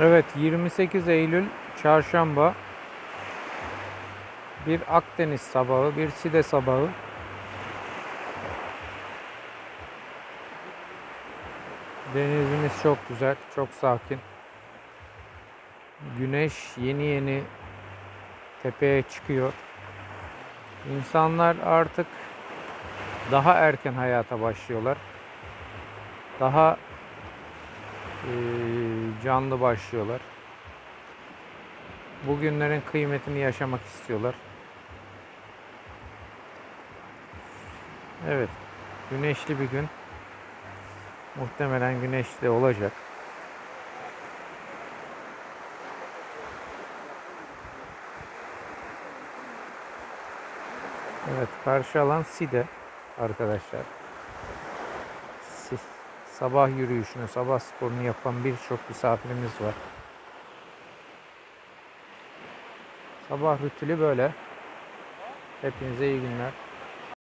Evet 28 Eylül Çarşamba. Bir Akdeniz sabahı, bir Side sabahı. Denizimiz çok güzel, çok sakin. Güneş yeni yeni tepeye çıkıyor. İnsanlar artık daha erken hayata başlıyorlar. Daha canlı başlıyorlar. Bugünlerin kıymetini yaşamak istiyorlar. Evet, güneşli bir gün. Muhtemelen güneşli olacak. Evet, karşı alan Side arkadaşlar. Si- Sabah yürüyüşünü, sabah sporunu yapan birçok misafirimiz var. Sabah rütülü böyle. Hepinize iyi günler.